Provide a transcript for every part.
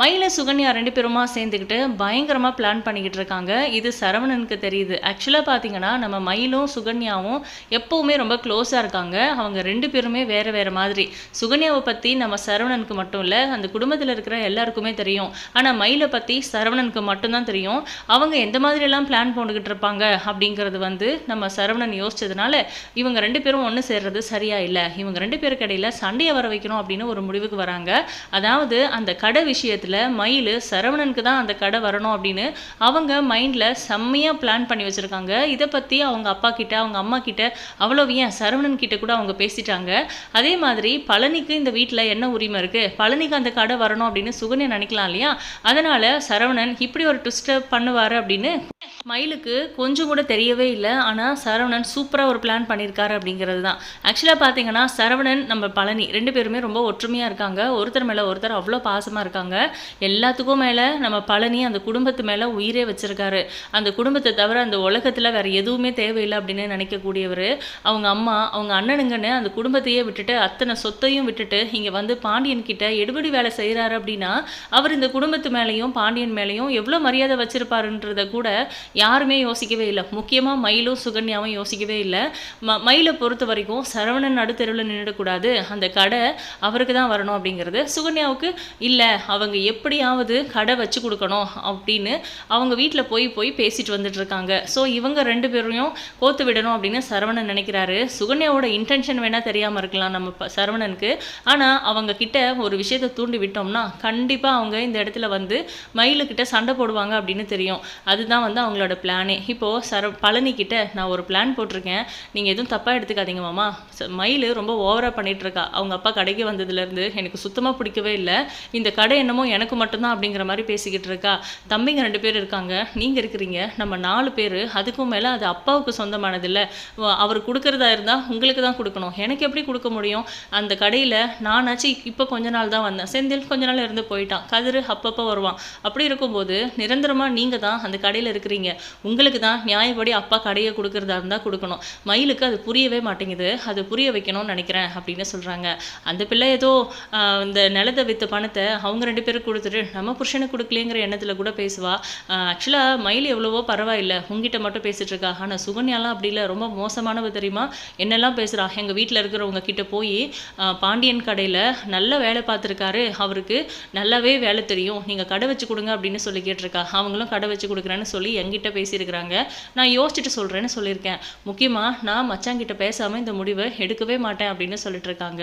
மயில சுகன்யா ரெண்டு பேருமா சேர்ந்துக்கிட்டு பயங்கரமாக பிளான் பண்ணிக்கிட்டு இருக்காங்க. இது சரவணனுக்கு தெரியுது. ஆக்சுவலாக பார்த்தீங்கன்னா நம்ம மயிலும் சுகன்யாவும் எப்போவுமே ரொம்ப க்ளோஸாக இருக்காங்க. அவங்க ரெண்டு பேருமே வேறு வேறு மாதிரி. சுகன்யாவை பற்றி நம்ம சரவணனுக்கு மட்டும் இல்லை அந்த குடும்பத்தில் இருக்கிற எல்லாருக்குமே தெரியும். ஆனால் மயிலை பற்றி சரவணனுக்கு மட்டும்தான் தெரியும். அவங்க எந்த மாதிரியெல்லாம் பிளான் போட்டுக்கிட்டு இருப்பாங்க அப்படிங்கிறது வந்து நம்ம சரவணன் யோசிச்சதுனால இவங்க ரெண்டு பேரும் ஒன்று சேர்றது சரியா இல்லை. இவங்க ரெண்டு பேருக்கு இடையில சண்டையை வர வைக்கணும் அப்படின்னு ஒரு முடிவுக்கு வராங்க. அதாவது அந்த கடை விஷயத்தை விஷயத்தில் மயில் சரவணனுக்கு தான் அந்த கடை வரணும் அப்படின்னு அவங்க மைண்டில் செம்மையாக பிளான் பண்ணி வச்சுருக்காங்க. இதை பற்றி அவங்க அப்பா கிட்ட அவங்க அம்மா கிட்ட அவ்வளோ ஏன் சரவணன் கிட்ட கூட அவங்க பேசிட்டாங்க. அதே மாதிரி பழனிக்கு இந்த வீட்டில் என்ன உரிமை இருக்குது பழனிக்கு அந்த கடை வரணும் அப்படின்னு சுகன்யா நினைக்கலாம் இல்லையா? அதனால் சரவணன் இப்படி ஒரு ட்விஸ்ட்டை பண்ணுவார் அப்படின்னு மயிலுக்கு கொஞ்சம் கூட தெரியவே இல்லை. ஆனால் சரவணன் சூப்பராக ஒரு பிளான் பண்ணியிருக்காரு அப்படிங்கிறது தான். ஆக்சுவலாக பார்த்தீங்கன்னா சரவணன் நம்ம பழனி ரெண்டு பேருமே ரொம்ப ஒற்றுமையாக இருக்காங்க. ஒருத்தர் மேலே ஒருத்தர் அவ்வளோ பாசமாக இருக்காங்க. எல்லாத்துக்கும் மேலே நம்ம பழனி அந்த குடும்பத்து மேலே உயிரே வச்சுருக்காரு. அந்த குடும்பத்தை தவிர அந்த உலகத்தில் வேற எதுவுமே தேவையில்லை அப்படின்னு நினைக்கக்கூடியவர். அவங்க அம்மா அவங்க அண்ணனுங்கன்னு அந்த குடும்பத்தையே விட்டுட்டு அத்தனை சொத்தையும் விட்டுட்டு இங்கே வந்து பாண்டியன் கிட்ட எடுபடி வேலை செய்கிறாரு அப்படின்னா அவர் இந்த குடும்பத்து மேலேயும் பாண்டியன் மேலேயும் எவ்வளோ மரியாதை வச்சுருப்பாருன்றத கூட யாருமே யோசிக்கவே இல்லை. முக்கியமாக மயிலும் சுகன்யாவும் யோசிக்கவே இல்லை. ம மயிலை பொறுத்த வரைக்கும் சரவணன் நடுத்தெருவில் நின்றுடக்கூடாது அந்த கடை அவருக்கு தான் வரணும் அப்படிங்கிறது. சுகன்யாவுக்கு இல்லை அவங்க எப்படியாவது கடை வச்சு கொடுக்கணும் அப்படின்னு அவங்க வீட்டில் போய் போய் பேசிட்டு வந்துட்டு இருக்காங்க ஸோ இவங்க ரெண்டு பேரையும் கோத்து விடணும் அப்படின்னு சரவணன் நினைக்கிறாரு. சுகன்யாவோட இன்டென்ஷன் வேணால் தெரியாமல் இருக்கலாம் நம்ம சரவணனுக்கு. ஆனால் அவங்க கிட்ட ஒரு விஷயத்தை தூண்டி விட்டோம்னா கண்டிப்பாக அவங்க இந்த இடத்துல வந்து மயிலுக்கிட்ட சண்டை போடுவாங்க அப்படின்னு தெரியும். அதுதான் வந்து அவங்களோட பிளானே இப்போது சர பழனி நான் ஒரு பிளான் போட்டிருக்கேன். நீங்கள் எதுவும் தப்பாக எடுத்துக்காதீங்க மாமா. மயில் ரொம்ப ஓவராக பண்ணிகிட்ருக்கா இருக்கா அவங்க அப்பா கடைக்கு வந்ததுலேருந்து எனக்கு சுத்தமாக பிடிக்கவே இல்லை. இந்த கடை என்னமோ எனக்கு மட்டும்தான் அப்படிங்கிற மாதிரி பேசிக்கிட்டு இருக்கா. தம்பிங்க ரெண்டு பேர் இருக்காங்க. நீங்கள் இருக்கிறீங்க. நம்ம நாலு பேர். அதுக்கும் மேலே அது அப்பாவுக்கு சொந்தமானதில்ல அவர் கொடுக்குறதா இருந்தால் உங்களுக்கு தான் கொடுக்கணும். எனக்கு எப்படி கொடுக்க முடியும்? அந்த கடையில் நானாச்சு இப்போ கொஞ்ச நாள் தான் வந்தேன். செந்தில் கொஞ்ச நாள் இருந்து போயிட்டான். கதிர் அப்பப்போ வருவான். அப்படி இருக்கும்போது நிரந்தரமாக நீங்கள் தான் அந்த கடையில் இருக்கிறீங்க. உங்களுக்கு தான் நியாயப்படி அப்பா கடையை கொடுக்கறதா இருந்தால் கொடுக்கணும். மயிலுக்கு அது புரியவே மாட்டேங்குது. அது புரிய வைக்கணும்னு நினைக்கிறேன் அப்படின்னு சொல்கிறாங்க அந்த பிள்ளை ஏதோ இந்த நிலத்தை விற்ற பணத்தை அவங்க ரெண்டு பேரும் கொடுத்துட்டு நம்ம புருஷனுக்கு கொடுக்கலையேங்கிற எண்ணத்தில் கூட பேசுவா. ஆக்சுவலாக மயில் எவ்வளவோ பரவாயில்ல. உங்ககிட்ட மட்டும் பேசிட்டு இருக்கா. ஆனால் சுகன்யாலாம் அப்படி இல்லை. ரொம்ப மோசமானவ தெரியுமா? என்னெல்லாம் பேசுகிறா எங்கள் வீட்டில் இருக்கிறவங்க கிட்ட போய் பாண்டியன் கடையில் நல்ல வேலை பார்த்துருக்காரு. அவருக்கு நல்லாவே வேலை தெரியும். நீங்கள் கடை வச்சு கொடுங்க அப்படின்னு சொல்லி கேட்டிருக்கா. அவங்களும் கடை வச்சு கொடுக்குறேன்னு சொல்லி எங்கிட்ட என்கிட்ட பேசியிருக்கிறாங்க. நான் யோசிச்சுட்டு சொல்கிறேன்னு சொல்லியிருக்கேன். முக்கியமாக நான் மச்சாங்கிட்ட பேசாமல் இந்த முடிவை எடுக்கவே மாட்டேன் அப்படின்னு சொல்லிட்டு இருக்காங்க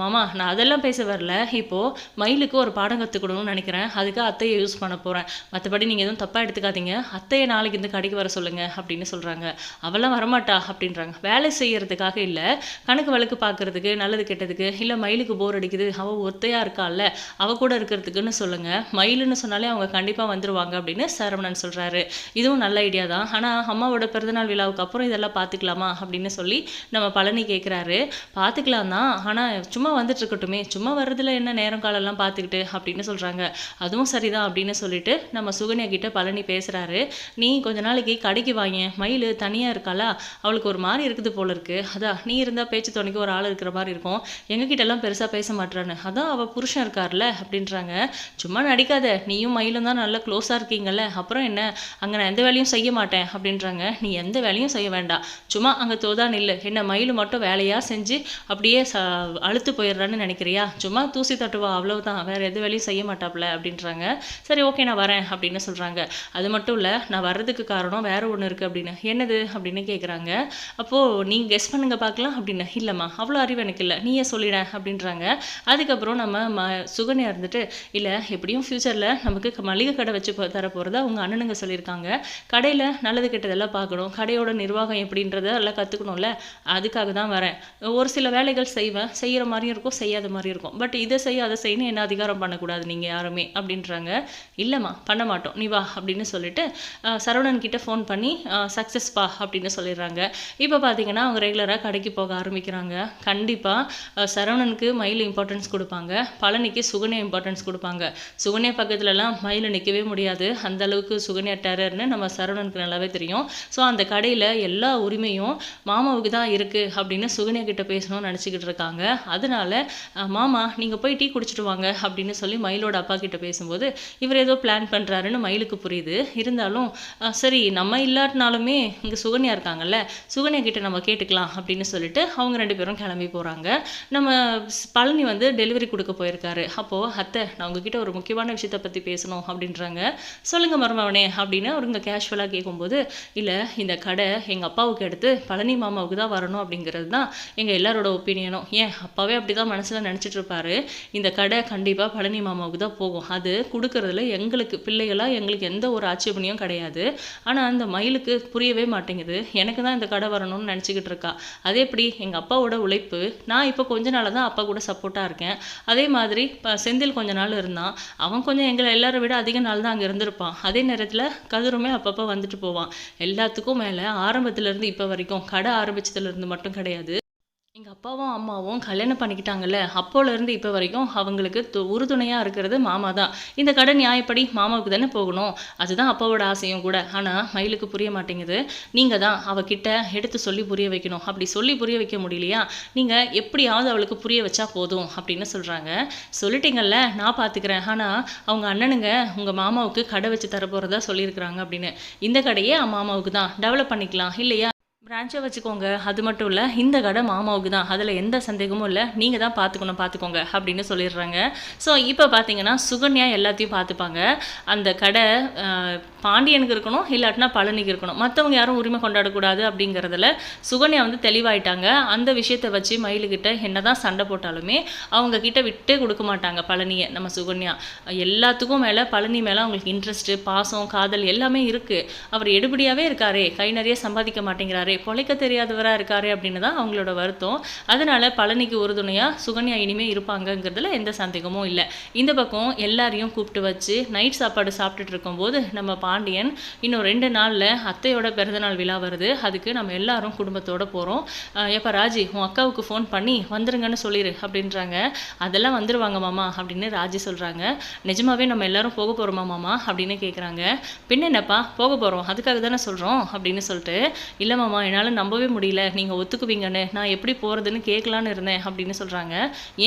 மாமா நான் அதெல்லாம் பேச வரல. இப்போது மயிலுக்கு ஒரு பாடம் கற்றுக்கணும்னு நினைக்கிறேன். அதுக்கு அத்தையை யூஸ் பண்ண போகிறேன் மற்றபடி நீங்கள் எதுவும் தப்பாக எடுத்துக்காதீங்க. அத்தையை நாளைக்கு இந்த கடைக்கு வர சொல்லுங்கள் அப்படின்னு சொல்கிறாங்க அவெல்லாம் வரமாட்டா அப்படின்றாங்க. வேலை செய்கிறதுக்காக இல்லை. கணக்கு வழக்கு பார்க்கறதுக்கு நல்லது கெட்டதுக்கு இல்லை மயிலுக்கு போர் அடிக்குது. அவள் ஒத்தையாக இருக்கால்ல அவ கூட இருக்கிறதுக்குன்னு சொல்லுங்கள் மயிலுன்னு சொன்னாலே அவங்க கண்டிப்பாக வந்துடுவாங்க அப்படின்னு சரவணன் சொல்கிறாரு இதுவும் நல்ல ஐடியா தான். ஆனால் அம்மாவோட பிறந்தநாள் விழாவுக்கு அப்புறம் இதெல்லாம் பார்த்துக்கலாமா அப்படின்னு சொல்லி நம்ம பழனி கேட்குறாரு பார்த்துக்கலாம் தான். ஆனால் சும்மா வந்துட்டு இருக்கட்டுமே. சும்மா வர்றதுல என்ன நேரம் காலம்லாம் பார்த்துக்கிட்டு அப்படின்னு சொல்கிறாங்க அதுவும் சரிதான் அப்படின்னு சொல்லிட்டு நம்ம சுகன்யா கிட்ட பழனி பேசுகிறாரு நீ கொஞ்ச நாளைக்கு கடைக்கு வாங்க. மயில் தனியாக இருக்காளா? அவளுக்கு ஒரு மாதிரி இருக்குது போல இருக்கு. அதான் நீ இருந்தால் பேச்சு துணைக்கு ஒரு ஆள் இருக்கிற மாதிரி இருக்கும். எங்ககிட்ட எல்லாம் பெருசாக பேச மாட்டேறான்னு. அதான் அவள் புருஷன் இருக்கார்ல அப்படின்றாங்க. சும்மா நடிக்காத. நீயும் மயிலும் தான் நல்லா க்ளோஸாக இருக்கீங்கல்ல. அப்புறம் என்ன? அங்கே எந்த வேலையும் செய்ய மாட்டேன் அப்படின்றாங்க. நீ எந்த வேலையும் செய்ய வேண்டாம். சும்மா அங்கே தோதா இல்லை என்ன மயில் மட்டும் வேலையாக செஞ்சு அப்படியே ச அழுத்து போயிடுறான்னு நினைக்கிறியா? சும்மா தூசி தட்டுவா அவ்வளவுதான். வேறு எந்த வேலையும் செய்ய மாட்டாப்ல அப்படின்றாங்க. சரி ஓகே நான் வரேன் அப்படின்னு சொல்கிறாங்க அது மட்டும் இல்லை நான் வர்றதுக்கு காரணம் வேறு ஒன்று இருக்குது அப்படின்னு. என்னது அப்படின்னு கேட்குறாங்க அப்போது நீங்கள் கெஸ் பண்ணுங்க பார்க்கலாம் அப்படின்னு. இல்லைம்மா அவ்வளோ அறிவு எனக்கு இல்லை. நீயே சொல்லிட அப்படின்றாங்க. அதுக்கப்புறம் நம்ம ம சுகன்யா இருந்துட்டு இல்லை எப்படியும் ஃப்யூச்சரில் நமக்கு மளிகை கடை வச்சு தர போகிறதா அவங்க அண்ணனுங்க சொல்லியிருக்காங்க. கடையில் நல்லது கெட்டதெல்லாம் பார்க்கணும். கடையோட நிர்வாகம் எப்படின்றத எல்லாம் கற்றுக்கணும்ல அதுக்காக தான் வரேன். ஒரு சில வேலைகள் செய்வேன். செய்கிற மாதிரியும் இருக்கும் செய்யாத மாதிரியும் இருக்கும். பட் இதை செய்ய அதை செய்யணும் என்ன அதிகாரம் பண்ணக்கூடாது நீங்கள் யாருமே? அப்படின்றாங்க. இல்லைம்மா பண்ண மாட்டோம். நீ வா அப்படின்னு சொல்லிட்டு சரவணன் கிட்ட ஃபோன் பண்ணி சக்ஸஸ் பா அப்படின்னு சொல்லிடுறாங்க. இப்போ பார்த்தீங்கன்னா அவங்க ரெகுலராக கடைக்கு போக ஆரம்பிக்கிறாங்க. கண்டிப்பாக சரவணனுக்கு மயில் இம்பார்ட்டன்ஸ் கொடுப்பாங்க. பழனிக்கு சுகன்யா இம்பார்ட்டன்ஸ் கொடுப்பாங்க. சுகன்யா பக்கத்துலலாம் மயில் நிற்கவே முடியாது. அந்த அளவுக்கு சுகன்யா டெரர்னு நம்ம சரவணனுக்கு நல்லாவே தெரியும். ஸோ அந்த கடையில் எல்லா உரிமையும் மாமாவுக்கு தான் இருக்குது அப்படின்னு சுகன்யா கிட்ட பேசணும்னு நினச்சிக்கிட்டு இருக்காங்க. அதனால மாமா நீங்கள் போய் டீ குடிச்சிட்டு வாங்க அப்படின்னு சொல்லி மயிலோட அப்பா கிட்ட பேசும்போது இவர் ஏதோ பிளான் பண்ணுறாருன்னு மயிலுக்கு புரியுது. இருந்தாலும் சரி நம்ம இல்லாட்டினாலுமே இங்கே சுகன்யா இருக்காங்கல்ல சுகன்யா கிட்ட நம்ம கேட்டுக்கலாம் அப்படின்னு சொல்லிட்டு அவங்க ரெண்டு பேரும் கிளம்பி போகிறாங்க நம்ம பழனி வந்து டெலிவரி கொடுக்க போயிருக்காரு. அப்போது அத்தை நான் உங்ககிட்ட ஒரு முக்கியமான விஷயத்தை பற்றி பேசணும் அப்படின்றாங்க. சொல்லுங்கள் மருமவனே அப்படின்னு அவருங்க கேஷுவலாக கேட்கும்போது இல்லை இந்த கடை எங்கள் அப்பாவுக்கு எடுத்து பழனி மாமாவுக்கு தான் வரணும் அப்படிங்கிறது தான் எங்கள் எல்லாரோட ஒப்பீனியனும் ஏன்? அப்பாவே அப்படி தான் மனசில் நினச்சிட்டு இருப்பாரு. இந்த கடை கண்டிப்பாக பழனி மாமாவுக்கு தான் போகும். அது கொடுக்கறதுல எங்களுக்கு பிள்ளைகளாக எங்களுக்கு எந்த ஒரு ஆட்சேபனையும் கிடையாது. ஆனால் அந்த மயிலுக்கு புரியவே மாட்டேங்குது. எனக்கு தான் இந்த கடை வரணும்னு நினச்சிக்கிட்டு இருக்கா. அதே எப்படி எங்கள் அப்பாவோட உழைப்பு நான் இப்போ கொஞ்ச நாளாக தான் அப்பா கூட சப்போர்ட்டாக இருக்கேன். அதே மாதிரி இப்போ செந்தில் கொஞ்ச நாள் இருந்தான். அவன் கொஞ்சம் எங்களை எல்லாரை விட அதிக நாள் தான் அங்கே இருந்திருப்பான். அதே நேரத்தில் கதிருமே அப்பப்போ வந்துட்டு போவான். எல்லாத்துக்கும் மேலே ஆரம்பத்துலேருந்து இப்போ வரைக்கும் கடை ஆரம்பித்ததுலேருந்து மட்டும் கிடையாது. எங்கள் அப்பாவும் அம்மாவும் கல்யாணம் பண்ணிக்கிட்டாங்கல்ல அப்போலேருந்து இப்போ வரைக்கும் அவங்களுக்கு து உறுதுணையாக இருக்கிறது மாமா தான். இந்த கடை நியாயப்படி மாமாவுக்கு தானே போகணும். அதுதான் அப்பாவோட ஆசையும் கூட. ஆனால் மயிலுக்கு புரிய மாட்டேங்குது. நீங்கள் தான் அவகிட்ட எடுத்து சொல்லி புரிய வைக்கணும். அப்படி சொல்லி புரிய வைக்க முடியலையா? நீங்கள் எப்படியாவது அவளுக்கு புரிய வச்சா போதும் அப்படின்னு சொல்கிறாங்க சொல்லிட்டீங்கல்ல நான் பார்த்துக்கிறேன் ஆனால் அவங்க அண்ணனுங்க உங்கள் மாமாவுக்கு கடை வச்சு தர போகிறதா சொல்லியிருக்கிறாங்க அப்படின்னு. இந்த கடையே மாமாவுக்கு தான். டெவலப் பண்ணிக்கலாம். இல்லையா? பிரான்ச்சை வச்சுக்கோங்க. அது மட்டும் இல்லை இந்த கடை மாமாவுக்கு தான். அதில் எந்த சந்தேகமும் இல்லை. நீங்கள் தான் பார்த்துக்கணும் பார்த்துக்கோங்க அப்படின்னு சொல்லிடுறாங்க. ஸோ இப்போ பார்த்தீங்கன்னா சுகன்யா எல்லாத்தையும் பார்த்துப்பாங்க அந்த கடை பாண்டியனுக்கு இருக்கணும் இல்லாட்டினா பழனிக்கு இருக்கணும். மற்றவங்க யாரும் உரிமை கொண்டாடக்கூடாது அப்படிங்கிறதுல சுகன்யா வந்து தெளிவாயிட்டாங்க. அந்த விஷயத்தை வச்சு மயிலுக்கிட்ட என்ன தான் சண்டை போட்டாலுமே அவங்க கிட்ட விட்டே கொடுக்க மாட்டாங்க பழனியை நம்ம சுகன்யா. எல்லாத்துக்கும் மேலே பழனி மேலே அவங்களுக்கு இன்ட்ரெஸ்ட்டு பாசம் காதல் எல்லாமே இருக்குது அவர் எடுபடியாகவே இருக்காரே. கை நிறைய சம்பாதிக்க மாட்டேங்கிறாரே. பொழைக்க தெரியாதவராக இருக்காரே அப்படின்னு தான் அவங்களோட வருத்தம். அதனால பழனிக்கு உறுதுணையாக சுகன்யா இனிமே இருப்பாங்கங்கிறதுல எந்த சந்தேகமும் இல்லை. இந்த பக்கம் எல்லாரையும் கூப்பிட்டு வச்சு நைட் சாப்பாடு சாப்பிட்டுட்டு இருக்கும்போது நம்ம பாண்டியன் இன்னும் ரெண்டு நாளில் அத்தையோட பிறந்தநாள் விழா வருது. அதுக்கு நம்ம எல்லாரும் குடும்பத்தோட போகிறோம் எப்போ ராஜி உன் அக்காவுக்கு ஃபோன் பண்ணி வந்துருங்கன்னு சொல்லிடு அப்படின்றாங்க. அதெல்லாம் வந்துருவாங்க மாமா அப்படின்னு ராஜி சொல்கிறாங்க நிஜமாவே நம்ம எல்லாரும் போக போகிறோமா மாமா அப்படின்னு கேட்குறாங்க பின்ன என்னப்பா போக போகிறோம் அதுக்காக தானே சொல்கிறோம் அப்படின்னு சொல்லிட்டு இல்லை மாமா என்னால் நம்பவே முடியல. நீங்கள் ஒத்துக்குவீங்கன்னு. நான் எப்படி போகிறதுன்னு கேட்கலான்னு இருந்தேன் அப்படின்னு சொல்கிறாங்க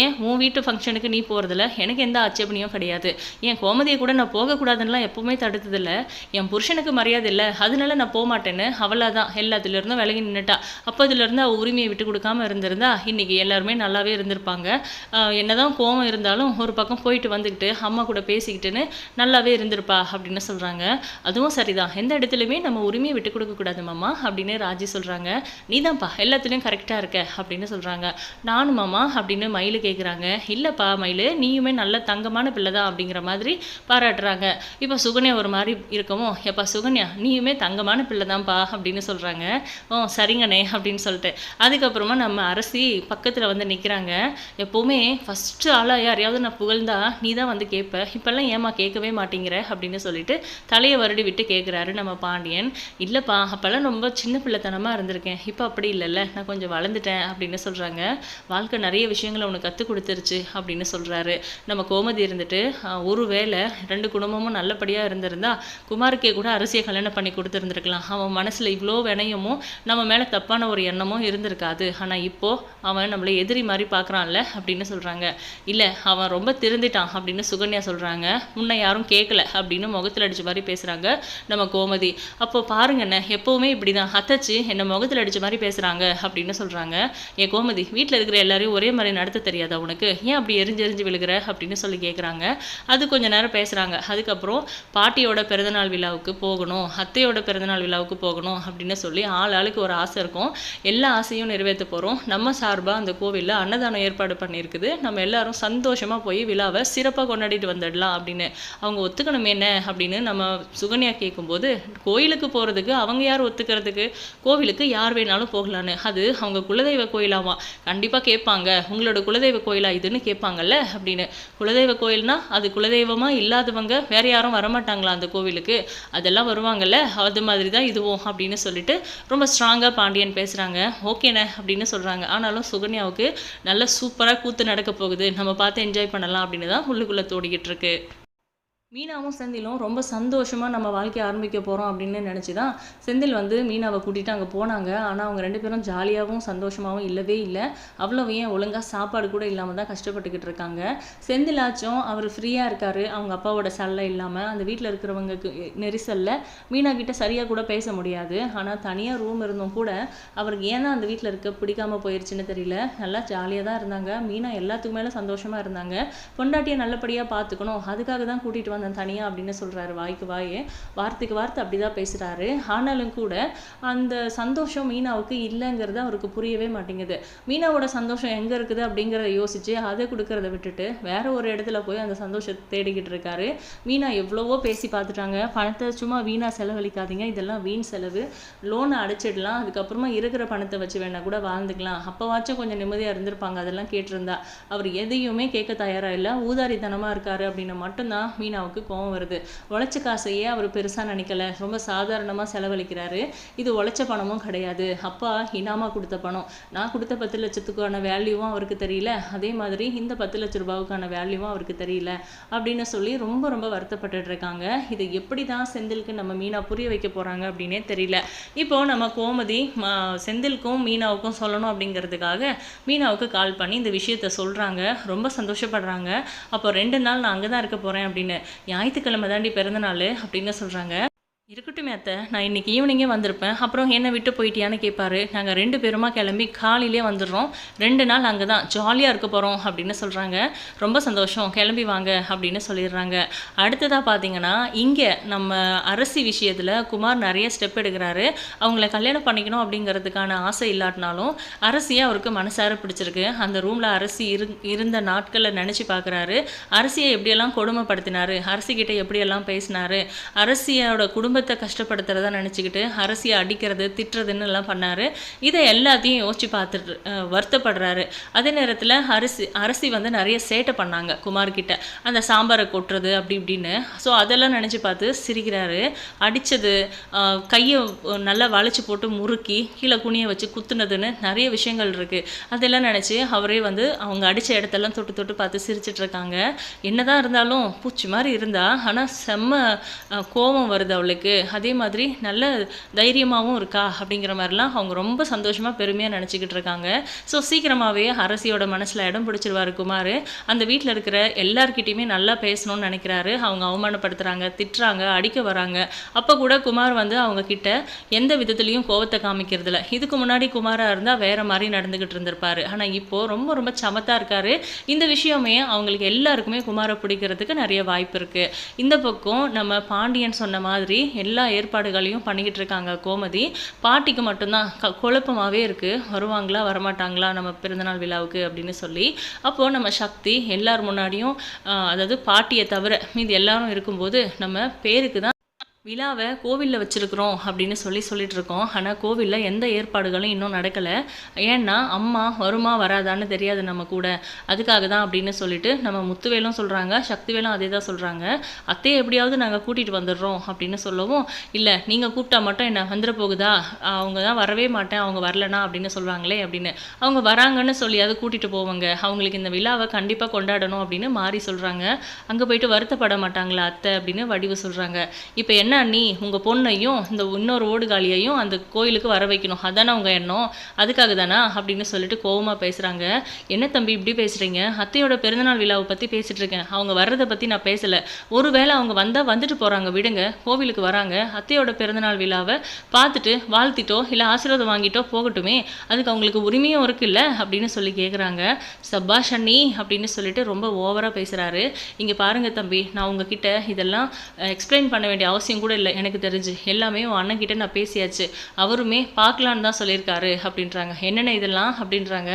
ஏன்? உன் வீட்டு ஃபங்க்ஷனுக்கு நீ போகிறதில்ல எனக்கு எந்த ஆட்சேபனையும் கிடையாது. என் கோமதியை கூட நான் போகக்கூடாதுன்னுலாம் எப்போவுமே தடுத்ததில்ல. என் புருஷனுக்கு மரியாதை இல்லை. அதனால நான் போக மாட்டேன்னு அவளாக தான் எல்லாத்துலேருந்தும் விலகி நின்றுட்டா அப்போதுலேருந்து அவள் உரிமையை விட்டு கொடுக்காம இருந்திருந்தா இன்றைக்கி எல்லாருமே நல்லாவே இருந்திருப்பாங்க. என்னதான் கோவம் இருந்தாலும் ஒரு பக்கம் போயிட்டு வந்துக்கிட்டு அம்மா கூட பேசிக்கிட்டுன்னு நல்லாவே இருந்திருப்பா அப்படின்னு சொல்கிறாங்க அதுவும் சரிதான். எந்த இடத்துலையுமே நம்ம உரிமையை விட்டு கொடுக்கக்கூடாது மாமா அப்படின்னு ராஜி சொல்கிறாங்க நீதான்ப்பா எல்லாத்துலேயும் கரெக்டாக இருக்க அப்படின்னு சொல்கிறாங்க நானும் மாமா அப்படின்னு மயிலு கேட்குறாங்க இல்லைப்பா மயிலு நீயுமே நல்ல தங்கமான பிள்ளை தான் அப்படிங்கிற மாதிரி பாராட்டுறாங்க. இப்போ சுகன்யா ஒரு மாதிரி இருக்கவும் எப்பா சுகன்யா நீயுமே தங்கமான பிள்ளை தான்ப்பா அப்படின்னு சொல்கிறாங்க ஓ சரிங்கண்ணே அப்படின்னு சொல்லிட்டு. அதுக்கப்புறமா நம்ம அரசி பக்கத்தில் வந்து நிற்கிறாங்க எப்போவுமே ஃபஸ்ட்டு ஆளாக யாரையாவது நான் புகழ்ந்தா நீ தான் வந்து கேட்ப இப்போல்லாம் ஏமா கேட்கவே மாட்டேங்கிற அப்படின்னு சொல்லிட்டு தலையை வருடி விட்டு கேட்குறாரு நம்ம பாண்டியன். இல்லைப்பா அப்போல்லாம் ரொம்ப சின்ன பிள்ளைத்தனமாக இருந்திருக்கேன். இப்போ அப்படி இல்லைல்ல. நான் கொஞ்சம் வளர்ந்துட்டேன் அப்படின்னு சொல்கிறாங்க வாழ்க்கை நிறைய விஷயங்களை உனக்கு கற்றுக் கொடுத்துருச்சு அப்படின்னு சொல்கிறாரு நம்ம கோமதி இருந்துட்டு ஒரு வேளை ரெண்டு குடும்பமும் நல்லபடியாக இருந்திருந்தா குமாருக்கே கூட அரசியை கல்யாணம் பண்ணி கொடுத்துருந்துருக்கலாம். அவன் மனசில் இவ்வளோ வினயமும் நம்ம மேலே தப்பான ஒரு எண்ணமும் இருந்திருக்காது. ஆனால் இப்போ அவன் நம்மளை எதிரி மாதிரி பார்க்குறான்ல அப்படின்னு சொல்கிறாங்க இல்லை அவன் ரொம்ப திருந்திட்டான் அப்படின்னு சுகன்யா சொல்கிறாங்க முன்ன யாரும் கேட்கல அப்படின்னு முகத்தில் அடித்த மாதிரி பேசுகிறாங்க நம்ம கோமதி. அப்போ பாருங்கண்ணே எப்போவுமே இப்படி தான் அத்தச்சு என்னை முகத்தில் அடித்த மாதிரி பேசுகிறாங்க அப்படின்னு சொல்கிறாங்க என் கோமதி வீட்டில் இருக்கிற எல்லாரையும் ஒரே மாதிரி நடத்த தெரியாதா உனக்கு? ஏன் அப்படி எரிஞ்சு எரிஞ்சு விழுகிற? அப்படின்னு சொல்லி கேட்குறாங்க அது கொஞ்ச நேரம் பேசுகிறாங்க அதுக்கப்புறம் பாட்டியோட பிறந்தநாள் விழாவுக்கு போகணும் அத்தையோட பிறந்தநாள் விழாவுக்கு போகணும் அப்படின்னு சொல்லி ஆள் ஆளுக்கு ஒரு ஆசை இருக்கும். எல்லா ஆசையும் நிறைவேற்ற போகிறோம் நம்ம சார்பாக அந்த கோவிலில் அன்னதானம் ஏற்பாடு பண்ணியிருக்குது. நம்ம எல்லாரும் சந்தோஷமாக போய் விழாவை சிறப்பாக கொண்டாடிட்டு வந்துடலாம் அப்படின்னு. அவங்க ஒத்துக்கணும் என்ன அப்படின்னு நம்ம சுகன்யா கேட்கும்போது கோயிலுக்கு போகிறதுக்கு அவங்க யார் ஒத்துக்கிறதுக்கு? கோவிலுக்கு யார் வேணாலும் போகலான்னு. அது அவங்க குலதெய்வ கோயிலாமா? கண்டிப்பாக கேட்பாங்க. உங்களோட குலதெய்வ கோயிலா இதுன்னு கேட்பாங்கல்ல? அப்படின்னு. குலதெய்வ கோயில்னா அது குலதெய்வமாக இல்லாதவங்க வேற யாரும் வரமாட்டாங்களா அந்த கோவிலுக்கு? அதெல்லாம் வருவாங்கல்ல? அது மாதிரி தான் இதுவும் அப்படின்னு சொல்லிட்டு ரொம்ப ஸ்ட்ராங்காக பாண்டியன் பேசுகிறாங்க ஓகேண்ணே அப்படின்னு சொல்கிறாங்க ஆனாலும் சுகன்யாவுக்கு நல்ல சூப்பராக கூத்து நடக்க போகுது. நம்ம பார்த்து என்ஜாய் பண்ணலாம் அப்படின்னு தான் உள்ளுக்குள்ளே தோடிக்கிட்டு இருக்கு. மீனாவும் செந்திலும் ரொம்ப சந்தோஷமாக நம்ம வாழ்க்கையை ஆரம்பிக்க போகிறோம் அப்படின்னு நினச்சி தான் செந்தில் வந்து மீனாவை கூட்டிகிட்டு அங்கே போனாங்க. ஆனால் அவங்க ரெண்டு பேரும் ஜாலியாகவும் சந்தோஷமாகவும் இல்லவே இல்லை. அவ்வளோ ஏன் ஒழுங்காக சாப்பாடு கூட இல்லாமல் தான் கஷ்டப்பட்டுக்கிட்டு இருக்காங்க. செந்திலாச்சும் அவர் ஃப்ரீயாக இருக்கார். அவங்க அப்பாவோட சல்லை இல்லாமல் அந்த வீட்டில் இருக்கிறவங்களுக்கு நெரிசலில் மீனா கிட்ட சரியாக கூட பேச முடியாது. ஆனால் தனியாக ரூம் இருந்தும் கூட அவருக்கு ஏன்னா அந்த வீட்டில் இருக்க பிடிக்காம போயிருச்சுன்னு தெரியல. நல்லா ஜாலியாக தான் இருந்தாங்க. மீனா எல்லாத்துக்கு மேலே சந்தோஷமாக இருந்தாங்க. பொண்டாட்டியை நல்லபடியாக பார்த்துக்கணும் அதுக்காக தான் கூட்டிகிட்டு தான் தனியாக அப்படின்னு சொல்கிறாரு வாய்க்கு வாயே. வார்த்தைக்கு வார்த்தை அப்படி தான் பேசுகிறாரு ஆனாலும் கூட அந்த சந்தோஷம் மீனாவுக்கு இல்லைங்கிறது அவருக்கு புரியவே மாட்டேங்குது. மீனாவோட சந்தோஷம் எங்கே இருக்குது அப்படிங்கிறத யோசிச்சு அதை கொடுக்கறத விட்டுட்டு வேற ஒரு இடத்துல போய் அந்த சந்தோஷத்தை தேடிக்கிட்டு இருக்காரு. மீனா எவ்வளவோ பேசி பார்த்துட்டாங்க. பணத்தை சும்மா வீணாக செலவழிக்காதீங்க. இதெல்லாம் வீண் செலவு. லோனை அடைச்சிடலாம். அதுக்கப்புறமா இருக்கிற பணத்தை வச்சு வேணா கூட வாழ்ந்துக்கலாம். அப்போவாச்சும் கொஞ்சம் நிம்மதியாக இருந்திருப்பாங்க. அதெல்லாம் கேட்டிருந்தா. அவர் எதையுமே கேட்க தயாராக இல்லை. ஊதாரித்தனமாக இருக்காரு அப்படின்னு மட்டும்தான் மீனாவுக்கு கோவம் வருது. உழைச்ச காசையே அவர் பெருசாக நினைக்கல. ரொம்ப சாதாரணமாக செலவழிக்கிறாரு. இது உழைச்ச பணமும் கிடையாது. அப்பா இனாமா கொடுத்த பணம். நான் கொடுத்த பத்து லட்சத்துக்கான வேல்யூவும் அவருக்கு தெரியல. அதே மாதிரி இந்த பத்து லட்ச ரூபாவுக்கான வேல்யூவும் அவருக்கு தெரியல. அப்படின்னு சொல்லி ரொம்ப ரொம்ப வருத்தப்பட்டு இருக்காங்க. இது எப்படி தான் செந்திலுக்கு நம்ம மீனா புரிய வைக்க போகிறாங்க அப்படின்னே தெரியல. இப்போ நம்ம கோமதி செந்திலுக்கும் மீனாவுக்கும் சொல்லணும் அப்படிங்கிறதுக்காக மீனாவுக்கு கால் பண்ணி இந்த விஷயத்த சொல்கிறாங்க ரொம்ப சந்தோஷப்படுறாங்க. அப்போ ரெண்டு நாள் நான் அங்கே தான் இருக்க போகிறேன் அப்படின்னு. ஞாயிற்றுக்கிழமை தாண்டி பிறந்த நாள் அப்படின்னு சொல்கிறாங்க இருக்கட்டும் அத்தை. நான் இன்னைக்கு ஈவினிங்கே வந்திருப்பேன். அப்புறம் என்னை விட்டு போயிட்டியான்னு கேட்பாரு நாங்கள் ரெண்டு பேருமா கிளம்பி காலையிலே வந்துடுறோம். ரெண்டு நாள் அங்கே தான் ஜாலியாக இருக்க போகிறோம் அப்படின்னு சொல்கிறாங்க ரொம்ப சந்தோஷம். கிளம்பி வாங்க அப்படின்னு சொல்லிடுறாங்க. அடுத்ததாக பார்த்தீங்கன்னா இங்கே நம்ம அரசி விஷயத்தில் குமார் நிறைய ஸ்டெப் எடுக்கிறாரு. அவங்கள கல்யாணம் பண்ணிக்கணும் அப்படிங்கிறதுக்கான ஆசை இல்லாட்டினாலும் அரசியை அவருக்கு மனசார பிடிச்சிருக்கு. அந்த ரூமில் அரசி இரு இருந்த நாட்களை நினச்சி பார்க்குறாரு அரசியை எப்படியெல்லாம் கொடுமைப்படுத்தினார்? அரசிக்கிட்ட எப்படியெல்லாம் பேசினாரு? அரசியோட குடும்பத்தை கஷ்டப்படுத்துறதா நினச்சிக்கிட்டு அரசியை அடிக்கிறது திட்டுறதுன்னு எல்லாம் பண்ணாரு. இதை எல்லாத்தையும் யோசித்து பார்த்துட்டு வருத்தப்படுறாரு. அதே நேரத்தில் அரசி அரசி வந்து நிறைய சேட்டை பண்ணாங்க குமார்கிட்ட அந்த சாம்பாரை கொட்டுறது அப்படி இப்படின்னு. ஸோ அதெல்லாம் நினச்சி பார்த்து சிரிக்கிறாரு. அடித்தது கையை நல்லா வளைச்சி போட்டு முறுக்கி கீழே குனிய வச்சு குத்துனதுன்னு நிறைய விஷயங்கள் இருக்குது அதெல்லாம் நினச்சி அவரே வந்து அவங்க அடித்த இடத்தெல்லாம் தொட்டு தொட்டு பார்த்து சிரிச்சிட்ருக்காங்க என்னதான் இருந்தாலும் பூச்சி மாதிரி இருந்தா ஆனால் செம்ம கோபம் வருது அவளுக்கு. அதே மாதிரி நல்ல தைரியமாகவும் இருக்கா அப்படிங்கிற மாதிரிலாம் அவங்க ரொம்ப சந்தோஷமாக பெருமையாக நினச்சிக்கிட்டு இருக்காங்க. ஸோ சீக்கிரமாகவே அரசியோட மனசில் இடம் பிடிச்சிருவாரு குமார். அந்த வீட்டில் இருக்கிற எல்லார்கிட்டையுமே நல்லா பேசணும்னு நினைக்கிறாரு. அவங்க அவமானப்படுத்துகிறாங்க திட்டுறாங்க அடிக்க வராங்க. அப்போ கூட குமார் வந்து அவங்க கிட்ட எந்த விதத்துலையும் கோவத்தை காமிக்கிறதில்ல. இதுக்கு முன்னாடி குமாராக இருந்தால் வேற மாதிரி நடந்துக்கிட்டு இருந்திருப்பாரு. ஆனால் இப்போது ரொம்ப ரொம்ப சமத்தாக இருக்காரு. இந்த விஷயமே அவங்களுக்கு எல்லாருக்குமே குமாரை பிடிக்கிறதுக்கு நிறைய வாய்ப்பு இருக்குது இந்த பக்கம் நம்ம பாண்டியன் சொன்ன மாதிரி எல்லா ஏற்பாடுகளையும் பண்ணிக்கிட்டு இருக்காங்க கோமதி. பாட்டிக்கு மட்டும்தான். க குழப்பமாகவே இருக்கு. வருவாங்களா வரமாட்டாங்களா நம்ம பிறந்தநாள் விழாவுக்கு அப்படின்னு சொல்லி. அப்போது நம்ம சக்தி எல்லார் முன்னாடியும் ஆஹ், அதாவது பாட்டியை தவிர மீதி எல்லாரும் இருக்கும்போது நம்ம பேருக்கு தான் விழாவை கோவிலில் வச்சுருக்குறோம் அப்படின்னு சொல்லி சொல்லிட்டு இருக்கோம். ஆனால் கோவிலில் எந்த ஏற்பாடுகளும் இன்னும் நடக்கலை. ஏன்னா அம்மா வருமா வராதான்னு தெரியாது நம்ம கூட. அதுக்காக தான் அப்படின்னு சொல்லிட்டு நம்ம முத்துவேலும் சொல்கிறாங்க சக்திவேலும் அதே தான் சொல்கிறாங்க அத்தையை எப்படியாவது நாங்கள் கூட்டிகிட்டு வந்துடுறோம் அப்படின்னு சொல்லவும் இல்லை நீங்கள் கூப்பிட்டா மட்டும் என்ன வந்துட போகுதா? அவங்க தான் வரவே மாட்டேன் அவங்க வரலனா? அப்படின்னு சொல்கிறாங்களே அப்படின்னு. அவங்க வராங்கன்னு சொல்லியாவது கூட்டிகிட்டு போவாங்க. அவங்களுக்கு இந்த விழாவை கண்டிப்பாக கொண்டாடணும் அப்படின்னு மாறி சொல்கிறாங்க அங்கே போயிட்டு வருத்தப்பட மாட்டாங்களா அத்தை அப்படின்னு வடிவு சொல்கிறாங்க இப்போ என்ன நீ உங்கள் பொண்ணையும் இந்த இன்னொரு ஓடுகாலியையும் அந்த கோயிலுக்கு வர வைக்கணும். அதானே உங்கள் எண்ணம். அதுக்காக தானா அப்படின்னு சொல்லிட்டு கோபமாக பேசுகிறாங்க என்ன தம்பி இப்படி பேசுகிறீங்க அத்தையோட பிறந்தநாள் விழாவை பற்றி பேசிட்டு இருக்கேன். அவங்க வர்றதை பற்றி நான் பேசலை. ஒருவேளை அவங்க வந்தால் வந்துட்டு போகிறாங்க விடுங்க. கோவிலுக்கு வராங்க. அத்தையோட பிறந்தநாள் விழாவை பார்த்துட்டு வாழ்த்திட்டோ இல்லை ஆசீர்வாதம் வாங்கிட்டோ போகட்டுமே. அதுக்கு அவங்களுக்கு உரிமையும் இருக்குல்ல? அப்படின்னு சொல்லி கேட்குறாங்க சபாஷ் அண்ணி அப்படின்னு சொல்லிட்டு ரொம்ப ஓவராக பேசுகிறாரு இங்கே பாருங்க தம்பி. நான் உங்ககிட்ட இதெல்லாம் எக்ஸ்பிளைன் பண்ண வேண்டிய அவசியம் கூட கூட இல்லை. எனக்கு தெரிஞ்சு எல்லாமே உன் அண்ணன்கிட்ட நான் பேசியாச்சு. அவருமே பார்க்கலான்னு தான் சொல்லியிருக்காரு அப்படின்றாங்க. என்னென்ன இதெல்லாம் அப்படின்றாங்க.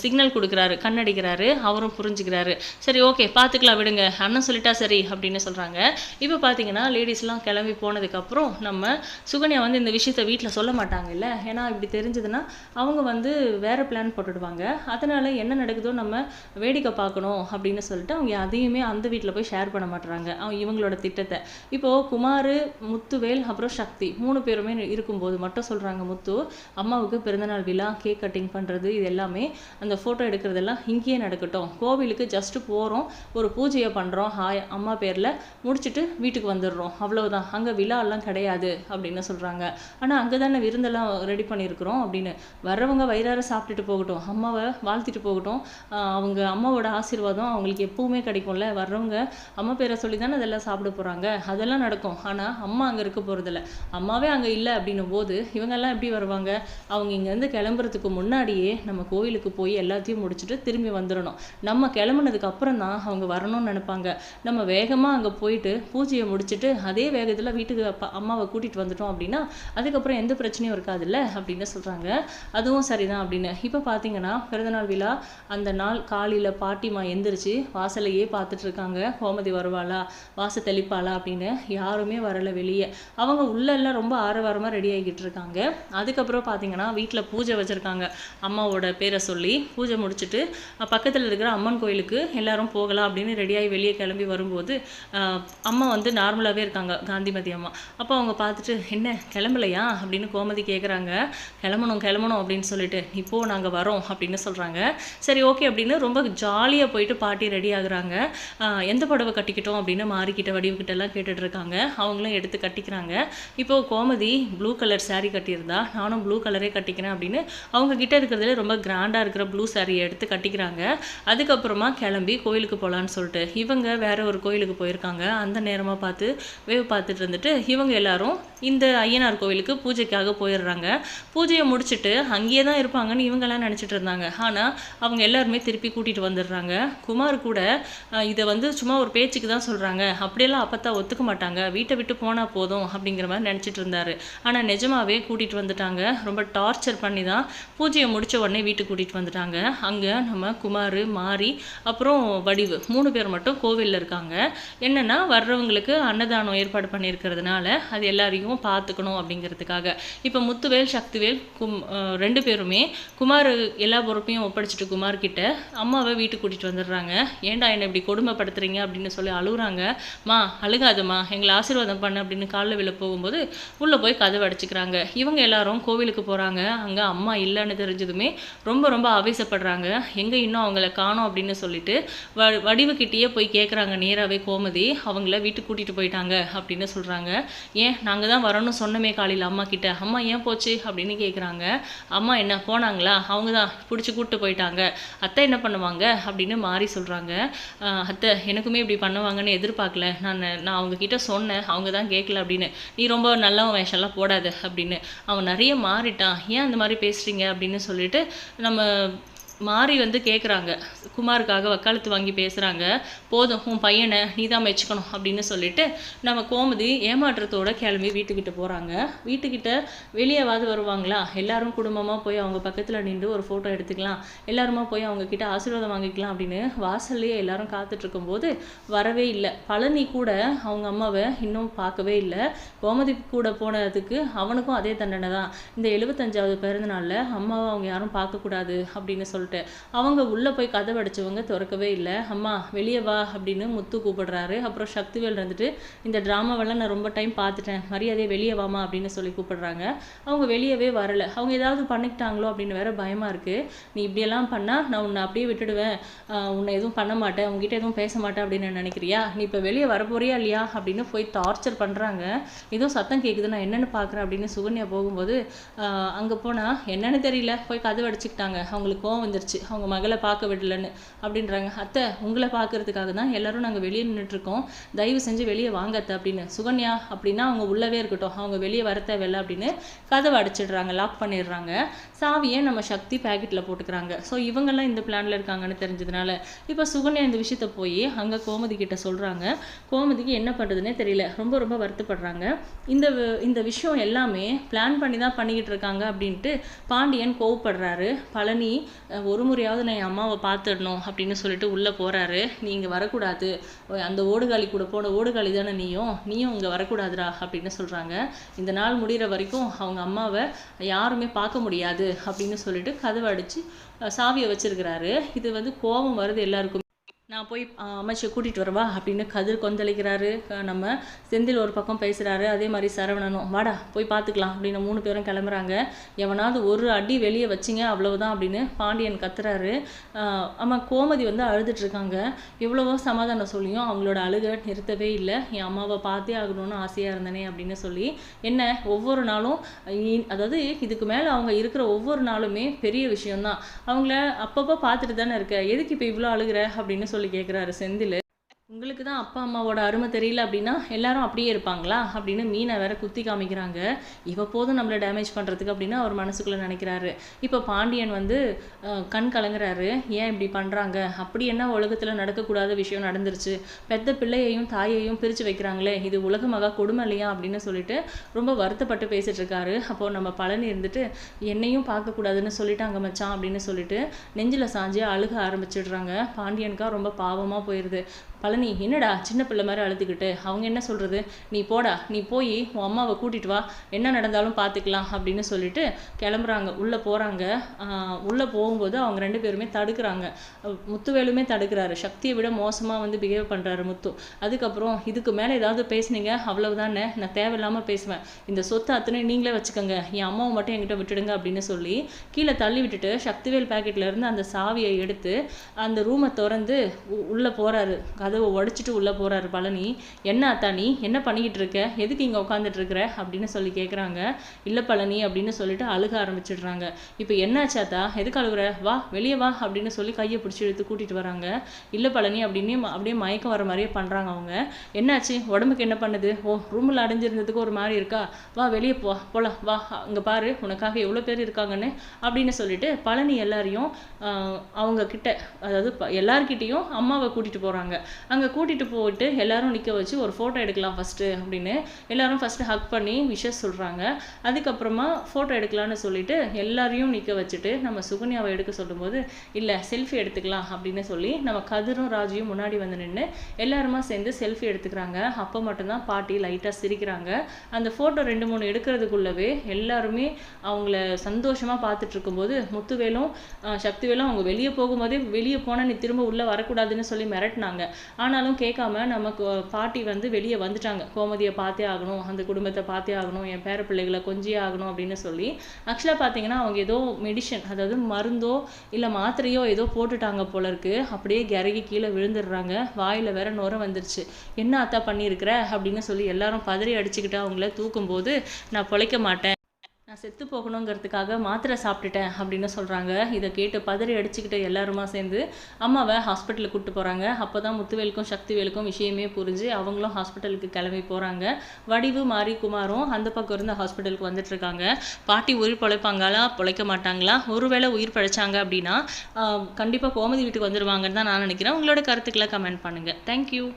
சிக்னல் கொடுக்குறாரு கண்ணடிக்கிறாரு அவரும் புரிஞ்சுக்கிறாரு. சரி ஓகே பார்த்துக்கலாம் விடுங்க. அண்ணன் சொல்லிட்டா சரி அப்படின்னு சொல்கிறாங்க இப்போ பார்த்தீங்கன்னா லேடிஸ்லாம் கிளம்பி போனதுக்கப்புறம் நம்ம சுகன்யா வந்து இந்த விஷயத்த வீட்டில் சொல்ல மாட்டாங்க இல்லை ஏன்னா இப்படி தெரிஞ்சதுன்னா அவங்க வந்து வேறு பிளான் போட்டுடுவாங்க. அதனால் என்ன நடக்குதோ நம்ம வேடிக்கை பார்க்கணும் அப்படின்னு சொல்லிட்டு அவங்க அதையுமே அந்த வீட்டில் போய் ஷேர் பண்ண மாட்டுறாங்க அவங்க இவங்களோட திட்டத்தை. இப்போது குமார் முத்துவேல் அப்புறம் சக்தி. மூணு பேருமே இருக்கும்போது மட்டும் சொல்கிறாங்க முத்து அம்மாவுக்கு பிறந்தநாள் விழா கேக் கட்டிங் பண்ணுறது இது எல்லாமே அந்த ஃபோட்டோ எடுக்கிறதெல்லாம் இங்கேயே நடக்கட்டும். கோவிலுக்கு ஜஸ்ட்டு போகிறோம் ஒரு பூஜையை பண்ணுறோம் ஹாய் அம்மா பேரில் முடிச்சுட்டு வீட்டுக்கு வந்துடுறோம். அவ்வளோதான் அங்கே விழாலாம் கிடையாது அப்படின்னு சொல்கிறாங்க ஆனால் அங்கே தானே விருந்தெல்லாம் ரெடி பண்ணியிருக்கிறோம் அப்படின்னு. வர்றவங்க வயிறார சாப்பிட்டுட்டு போகட்டும். அம்மாவை வாழ்த்திட்டு போகட்டும். அவங்க அம்மாவோட ஆசீர்வாதம் அவங்களுக்கு எப்பவுமே கிடைக்கும்ல. வர்றவங்க அம்மா பேரை சொல்லி தானே அதெல்லாம் சாப்பிட போகிறாங்க அதெல்லாம் நடக்கும். ஆனால் அம்மா அங்கே இருக்க போகிறதில்ல அம்மாவே அங்கே இல்லை அப்படின்னும் போது இவங்கெல்லாம் எப்படி வருவாங்க? அவங்க இங்கேருந்து கிளம்புறதுக்கு முன்னாடியே நம்ம கோயிலுக்கு போய் எல்லாத்தையும் முடிச்சுட்டு திரும்பி வந்துடணும் நம்ம கிளம்புனதுக்கு அப்புறம் தான் அவங்க வரணும்னு நினைப்பாங்க. நம்ம வேகமாக அங்கே போயிட்டு பூஜையை முடிச்சுட்டு அதே வேகத்தில் வீட்டுக்கு அப்பா அம்மாவை கூட்டிகிட்டு வந்துட்டோம் அப்படின்னா அதுக்கப்புறம் எந்த பிரச்சனையும் இருக்காதுல்ல அப்படின்னு சொல்கிறாங்க அதுவும் சரிதான் அப்படின்னு. இப்போ பார்த்தீங்கன்னா பிறந்தநாள் விழா அந்த நாள் காலையில் பாட்டிமா எந்திரிச்சு வாசலையே பார்த்துட்டு இருக்காங்க. கோமதி வருவாளா? வாச தெளிப்பாளா? அப்படின்னு யாருமே வரல வெளியே. அவங்க உள்ள எல்லாம் ரொம்ப ஆரவாரமாக ரெடி ஆகிக்கிட்டு இருக்காங்க. அதுக்கப்புறம் பார்த்தீங்கன்னா வீட்டில் பூஜை வச்சுருக்காங்க. அம்மாவோட பேரை சொல்லி பூஜை முடிச்சுட்டு பக்கத்தில் இருக்கிற அம்மன் கோயிலுக்கு எல்லாரும் போகலாம் அப்படின்னு ரெடியாகி வெளியே கிளம்பி வரும்போது அம்மா வந்து நார்மலாகவே இருக்காங்க காந்திமதி அம்மா. அப்போ அவங்க பார்த்துட்டு என்ன கிளம்பலையா? அப்படின்னு கோமதி கேட்குறாங்க கிளம்பணும் கிளம்பணும் அப்படின்னு சொல்லிட்டு இப்போ நாங்கள் வரோம் அப்படின்னு சொல்கிறாங்க சரி ஓகே அப்படின்னு ரொம்ப ஜாலியாக போயிட்டு பாட்டி ரெடி ஆகுறாங்க. எந்த புடவை கட்டிக்கிட்டோம்? அப்படின்னு மாறிக்கிட்ட வடிவுக்கிட்ட கேட்டுட்ருக்காங்க கேட்டுட்டு இருக்காங்க. அவங்களும் எடுத்து கட்டிக்கிறாங்க. இப்போ கோமதி ப்ளூ கலர் சாரீ கட்டியிருந்தா நானும் ப்ளூ கலரே கட்டிக்கிறேன் அப்படின்னு அவங்க கிட்ட இருக்கிறதுல ரொம்ப கிராண்டாக இருக்கிற ப்ளூ சாரியை எடுத்து கட்டிக்கிறாங்க. அதுக்கப்புறமா கிளம்பி கோயிலுக்கு போகலான்னு சொல்லிட்டு இவங்க வேற ஒரு கோயிலுக்கு போயிருக்காங்க. அந்த நேரமாக பார்த்து வேவ் பார்த்துட்டு இருந்துட்டு இவங்க எல்லாரும் இந்த ஐயனார் கோவிலுக்கு பூஜைக்காக போயிடுறாங்க. பூஜையை முடிச்சுட்டு அங்கேயே தான் இருப்பாங்கன்னு இவங்கெல்லாம் நினச்சிட்டு இருந்தாங்க. ஆனால் அவங்க எல்லாருமே திருப்பி கூட்டிகிட்டு வந்துடுறாங்க. குமார் கூட இதை வந்து சும்மா ஒரு பேச்சுக்கு தான் சொல்கிறாங்க அப்படியெல்லாம் அப்பத்தா ஒத்துக்க மாட்டாங்க. வீட்டை விட்டு போனால் போதும் அப்படிங்கிற மாதிரி நினச்சிட்டு இருந்தாரு. ஆனால் நிஜமாவே கூட்டிகிட்டு வந்துட்டாங்க. ரொம்ப டார்ச்சர் பண்ணி தான் பூஜையை முடித்த உடனே வீட்டுக்கு கூட்டிகிட்டு வந்துட்டாங்க. அங்கே நம்ம குமார் மாரி அப்புறம் வடிவு மூணு பேர் மட்டும் கோவிலில் இருக்காங்க. என்னென்னா வர்றவங்களுக்கு அன்னதானம் ஏற்பாடு பண்ணியிருக்கிறதுனால அது எல்லாரையும் பார்த்துக்கணும் அப்படிங்கிறதுக்காக. இப்போ முத்துவேல் சக்திவேல் கும் ரெண்டு பேருமே குமார் எல்லா பொறுப்பையும் ஒப்படைச்சிட்டு குமார் கிட்ட அம்மாவை வீட்டுக்கு கூட்டிகிட்டு வந்துடுறாங்க. ஏன்டா என்னை இப்படி கொடுமைப்படுத்துறீங்க அப்படின்னு சொல்லி அழுகுறாங்க. மா அழுகாதம்மா. எங்களை ஆசீர்வாதம் பண்ணு அப்படின்னு காலில் விழ போகும்போது உள்ளே போய் கதவை அடிச்சுக்கிறாங்க. இவங்க எல்லாரும் கோவிலுக்கு போகிறாங்க அங்கே அம்மா இல்லைன்னு தெரிஞ்சதுமே ரொம்ப ரொம்ப ஆவேசப்படுறாங்க. எங்கே இன்னும் அவங்கள காணோம் அப்படின்னு சொல்லிட்டு வ வடிவுக்கிட்டேயே போய் கேட்குறாங்க நேராகவே கோமதி. அவங்கள வீட்டுக்கு கூட்டிகிட்டு போயிட்டாங்க அப்படின்னு சொல்கிறாங்க ஏன் நாங்கள் தான் வரணும்னு சொன்னமே காலையில் அம்மா கிட்ட. அம்மா ஏன் போச்சு அப்படின்னு கேட்குறாங்க அம்மா என்ன போனாங்களா? அவங்க தான் பிடிச்சி கூப்பிட்டு போயிட்டாங்க. அத்தை என்ன பண்ணுவாங்க அப்படின்னு மாறி சொல்கிறாங்க அத்தை எனக்குமே இப்படி பண்ணுவாங்கன்னு எதிர்பார்க்கல. நான் நான் அவங்கக்கிட்ட சொன்னேன். அவங்க தான் கேட்கல அப்படின்னு. நீ ரொம்ப நல்லவன் வேஷம்லாம் போடாத அப்படின்னு. அவன் நிறைய மாறிட்டான். ஏன் அந்த மாதிரி பேசுறீங்க அப்படின்னு சொல்லிட்டு நம்ம மாறி வந்து கேட்குறாங்க குமாருக்காக வக்காலத்து வாங்கி பேசுகிறாங்க போதும் உன் பையனை நீ தான் மெச்சுக்கணும் அப்படின்னு சொல்லிட்டு நம்ம கோமதி ஏமாற்றத்தோட கிளம்பி வீட்டுக்கிட்ட போகிறாங்க வீட்டுக்கிட்ட வெளியேவாது வருவாங்களா? எல்லாரும் குடும்பமாக போய் அவங்க பக்கத்தில் நின்று ஒரு ஃபோட்டோ எடுத்துக்கலாம். எல்லாருமா போய் அவங்கக்கிட்ட ஆசீர்வாதம் வாங்கிக்கலாம் அப்படின்னு வாசல்லையே எல்லாரும் காத்துகிட்டுருக்கும்போது வரவே இல்லை. பழனி கூட அவங்க அம்மாவை இன்னும் பார்க்கவே இல்லை. கோமதி கூட போனதுக்கு அவனுக்கும் அதே தண்டனை தான். இந்த எழுபத்தஞ்சாவது பிறந்தநாளில் அம்மாவை அவங்க யாரும் பார்க்கக்கூடாது அப்படின்னு சொல்லிட்டு. அவங்க உள்ளே போய் கதவு அடிச்சவங்க திறக்கவே இல்லை. அம்மா வெளியே வா அப்படின்னு முத்து கூப்பிடுறாரு. அப்புறம் சக்திவேல் இருந்துட்டு இந்த ட்ராமாவெல்லாம் நான் ரொம்ப டைம் பார்த்துட்டேன். மரியாதையை வெளியே வாமா அப்படின்னு சொல்லி கூப்பிடுறாங்க. அவங்க வெளியவே வரல. அவங்க ஏதாவது பண்ணிக்கிட்டாங்களோ அப்படின்னு வேற பயமாக இருக்கு. நீ இப்படியெல்லாம் பண்ணால் நான் உன்னை அப்படியே விட்டுடுவேன். உன்னை எதுவும் பண்ண மாட்டேன். உங்ககிட்ட எதுவும் பேச மாட்டேன் அப்படின்னு நினைக்கிறியா? நீ இப்போ வெளியே வரப்போறியா இல்லையா அப்படின்னு போய் டார்ச்சர் பண்ணுறாங்க ஏதோ சத்தம் கேட்குது நான் என்னென்னு பார்க்குறேன் அப்படின்னு சுகன்யா போகும்போது அங்கே போனால் என்னென்னு தெரியல. போய் கதவு அடிச்சுக்கிட்டாங்க. அவங்களுக்கு கோவம் வந்துருச்சு அவங்க மகளை பார்க்க விடலன்னு அப்படின்றாங்க. அத்தை உங்களை பார்க்கறதுக்காக தான் எல்லாரும் நாங்கள் வெளியே நின்றுட்டுருக்கோம் தயவு செஞ்சு வெளியே வாங்க அத்தை அப்படின்னு. சுகன்யா அப்படின்னா அவங்க உள்ளவே இருக்கட்டும். அவங்க வெளியே வர தேவையில்லை அப்படின்னு கதவை அடிச்சிடுறாங்க. லாக் பண்ணிடுறாங்க. சாவியை நம்ம சக்தி பேக்கெட்டில் போட்டுக்கிறாங்க. ஸோ இவங்கெல்லாம் இந்த பிளானில் இருக்காங்கன்னு தெரிஞ்சதுனால இப்போ சுகன்யா இந்த விஷயத்த போய் அங்கே கோமதி கிட்ட சொல்கிறாங்க கோமதிக்கு என்ன பண்ணுறதுனே தெரியல. ரொம்ப ரொம்ப வருத்தப்படுறாங்க. இந்த இந்த விஷயம் எல்லாமே பிளான் பண்ணி தான் பண்ணிக்கிட்டு இருக்காங்க அப்படின்ட்டு பாண்டியன் கோவப்படுறாரு. பழனி ஒரு முறையாவது நான் என் அம்மாவை பார்த்துடணும் அப்படின்னு சொல்லிட்டு உள்ளே போகிறாரு நீ இங்கே வரக்கூடாது. ஓ- அந்த ஓடுகாலி கூட போன ஓடுகாலி தானே நீயும்? நீயும் இங்கே வரக்கூடாதுடா அப்படின்னு சொல்கிறாங்க இந்த நாள் முடிகிற வரைக்கும் அவங்க அம்மாவை யாருமே பார்க்க முடியாது அப்படின்னு சொல்லிட்டு கதவை அடித்து சாவியை வச்சுருக்கிறாரு. இது வந்து கோபம் வருது எல்லாருக்கும். நான் போய் அமைச்சர் கூட்டிகிட்டு வரவா? அப்படின்னு கதிர் கொந்தளிக்கிறாரு. நம்ம செந்தில் ஒரு பக்கம் பேசுகிறாரு அதே மாதிரி சரவணனும் வாடா போய் பார்த்துக்கலாம் அப்படின்னு மூணு பேரும் கிளம்புறாங்க. எவனாவது ஒரு அடி வெளியே வச்சிங்க அவ்வளவுதான். அப்படின்னு பாண்டியன் கத்துறாரு. ஆமாம் கோமதி வந்து அழுதுட்டு எவ்வளவோ சமாதானம் சொல்லியும் அவங்களோட அழுகை நிறுத்தவே இல்லை. என் அம்மாவை பார்த்தே ஆகணும்னு ஆசையாக இருந்தனே அப்படின்னு சொல்லி என்ன ஒவ்வொரு நாளும் அதாவது இதுக்கு மேலே அவங்க இருக்கிற ஒவ்வொரு நாளுமே பெரிய விஷயம்தான். அவங்கள அப்பப்போ பார்த்துட்டு தானே இருக்க. எதுக்கு இப்போ இவ்வளோ அழுகுற? அப்படின்னு சொல்லி கேட்குறாரு செந்தில். உங்களுக்கு தான் அப்பா அம்மாவோட அருமை தெரியல அப்படின்னா எல்லாரும் அப்படியே இருப்பாங்களா? அப்படின்னு மீனை வேற குத்தி காமிக்கிறாங்க. இவ போதும் நம்மளை டேமேஜ் பண்ணுறதுக்கு அப்படின்னு அவர் மனசுக்குள்ளே நினைக்கிறாரு. இப்போ பாண்டியன் வந்து கண் கலங்குறாரு. ஏன் இப்படி பண்ணுறாங்க அப்படி என்ன உலகத்தில் நடக்கக்கூடாத விஷயம் நடந்துருச்சு? பெத்த பிள்ளையையும் தாயையும் பிரித்து வைக்கிறாங்களே. இது உலக மகா கொடுமை இல்லையா? அப்படின்னு சொல்லிட்டு ரொம்ப வருத்தப்பட்டு பேசிட்டு இருக்காரு. அப்போது நம்ம பழனி இருந்துட்டு என்னையும் பார்க்கக்கூடாதுன்னு சொல்லிட்டாங்க மச்சான் அப்படின்னு சொல்லிட்டு நெஞ்சில் சாஞ்சு அழுக ஆரம்பிச்சிடுறாங்க. பாண்டியனுக்கா ரொம்ப பாவமாக போயிடுது பழனி என்னடா சின்ன பிள்ளை மாதிரி அழுதுகிட்டு? அவங்க என்ன சொல்கிறது நீ போடா நீ போய் உன் அம்மாவை கூட்டிகிட்டு வா. என்ன நடந்தாலும் பார்த்துக்கலாம் அப்படின்னு சொல்லிட்டு கிளம்புறாங்க. உள்ளே போகிறாங்க உள்ளே போகும்போது அவங்க ரெண்டு பேருமே தடுக்கிறாங்க. முத்துவேலுமே தடுக்கிறாரு. சக்தியை விட மோசமாக வந்து பிஹேவ் பண்ணுறாரு முத்து. அதுக்கப்புறம் இதுக்கு மேலே ஏதாவது பேசுனீங்க? அவ்வளவுதானே. நான் தேவையில்லாமல் பேசுவேன். இந்த சொத்து அத்தனை நீங்களே வச்சுக்கோங்க. என் அம்மாவை மட்டும் என்கிட்ட விட்டுடுங்க அப்படின்னு சொல்லி கீழே தள்ளி விட்டுட்டு சக்திவேல் பேக்கெட்லேருந்து அந்த சாவியை எடுத்து அந்த ரூமை திறந்து உ- போகிறாரு கதவை உடைச்சிட்டு உள்ளே போகிறாரு பழனி. என்ன அத்தா நீ? என்ன பண்ணிக்கிட்டு இருக்க? எதுக்கு இங்கே உட்காந்துட்டு இருக்கிற? அப்படின்னு சொல்லி கேட்குறாங்க இல்லை பழனி அப்படின்னு சொல்லிட்டு அழுக ஆரம்பிச்சிடுறாங்க. இப்போ என்னாச்சு அத்தா? எதுக்கு அழுகுற? வா வெளியே வா அப்படின்னு சொல்லி கையை பிடிச்சி எடுத்து கூட்டிகிட்டு வராங்க. இல்ல பழனி அப்படின்னு அப்படியே மயக்கம் வர மாதிரியே பண்ணுறாங்க அவங்க. என்னாச்சு? உடம்புக்கு என்ன பண்ணுது? ஓ ரூமில் அடைஞ்சிருந்ததுக்கு ஒரு மாதிரி இருக்கா? வா வெளியே போ போலாம். வா அங்கே பாரு உனக்காக எவ்வளோ பேர் இருக்காங்கன்னு அப்படின்னு சொல்லிட்டு பழனி எல்லாரையும் அவங்க கிட்ட அதாவது ப- அம்மாவை கூட்டிகிட்டு போகிறாங்க அங்கே கூட்டிட்டு போயிட்டு எல்லாரும் நிற்க வச்சு ஒரு ஃபோட்டோ எடுக்கலாம் ஃபஸ்ட்டு அப்படின்னு எல்லாரும் ஃபஸ்ட்டு ஹக் பண்ணி விஷஸ் சொல்கிறாங்க அதுக்கப்புறமா ஃபோட்டோ எடுக்கலாம்னு சொல்லிட்டு எல்லாரையும் நிற்க வச்சுட்டு நம்ம சுகன்யாவை எடுக்க சொல்லும்போது இல்லை செல்ஃபி எடுத்துக்கலாம் அப்படின்னு சொல்லி நம்ம கதிரும் ராஜியும் முன்னாடி வந்து நின்று எல்லாருமா சேர்ந்து செல்ஃபி எடுத்துக்கிறாங்க. அப்போ மட்டும்தான் பாட்டி லைட்டாக சிரிக்கிறாங்க. அந்த ஃபோட்டோ ரெண்டு மூணு எடுக்கிறதுக்குள்ளவே எல்லாருமே அவங்கள சந்தோஷமாக பார்த்துட்டு இருக்கும்போது முத்துவேலும் சக்திவேலும் அவங்க வெளியே போகும்போதே வெளியே போனால் நீ திரும்ப உள்ளே வரக்கூடாதுன்னு சொல்லி மிரட்டினாங்க. ஆனாலும் கேட்காம நமக்கு பாட்டி வந்து வெளியே வந்துட்டாங்க. கோமதியை பார்த்தே ஆகணும் அந்த குடும்பத்தை பார்த்தே ஆகணும் என் பேர பிள்ளைகளை கொஞ்சியே ஆகணும் அப்படின்னு சொல்லி. ஆக்சுவலாக பார்த்தீங்கன்னா அவங்க ஏதோ மெடிஷன் அதாவது மருந்தோ இல்லை மாத்திரையோ ஏதோ போட்டுட்டாங்க போல இருக்கு. அப்படியே கிறகி கீழே விழுந்துடுறாங்க. வாயில் வேற நுர வந்துருச்சு. என்ன அத்தா பண்ணியிருக்கிற? அப்படின்னு சொல்லி எல்லாரும் பதறி அடிச்சுக்கிட்டு அவங்கள தூக்கும்போது நான் பொழைக்க மாட்டேன். நான் செத்து போகணுங்கிறதுக்காக மாத்திரை சாப்பிட்டுட்டேன் அப்படின்னு சொல்கிறாங்க இதை கேட்டு பதறி அடிச்சுக்கிட்டு எல்லாருமா சேர்ந்து அம்மாவை ஹாஸ்பிட்டலுக்கு கூப்பிட்டு போகிறாங்க அப்போ தான் முத்துவேலுக்கும் சக்திவேலுக்கும் விஷயமே புரிஞ்சு அவங்களும் ஹாஸ்பிட்டலுக்கு கிளம்பி போகிறாங்க வடிவு மாரி குமாரும் அந்த பக்கம் இருந்து ஹாஸ்பிட்டலுக்கு வந்துட்டுருக்காங்க பாட்டி உயிர் பிழைப்பாங்களா? பிழைக்க மாட்டாங்களா? ஒருவேளை உயிர் பிழைச்சாங்க அப்படின்னா கண்டிப்பாக கோமதி வீட்டுக்கு வந்துடுவாங்கன்னு தான் நான் நினைக்கிறேன். உங்களோட கருத்துக்களை கமெண்ட் பண்ணுங்கள் தேங்க்யூ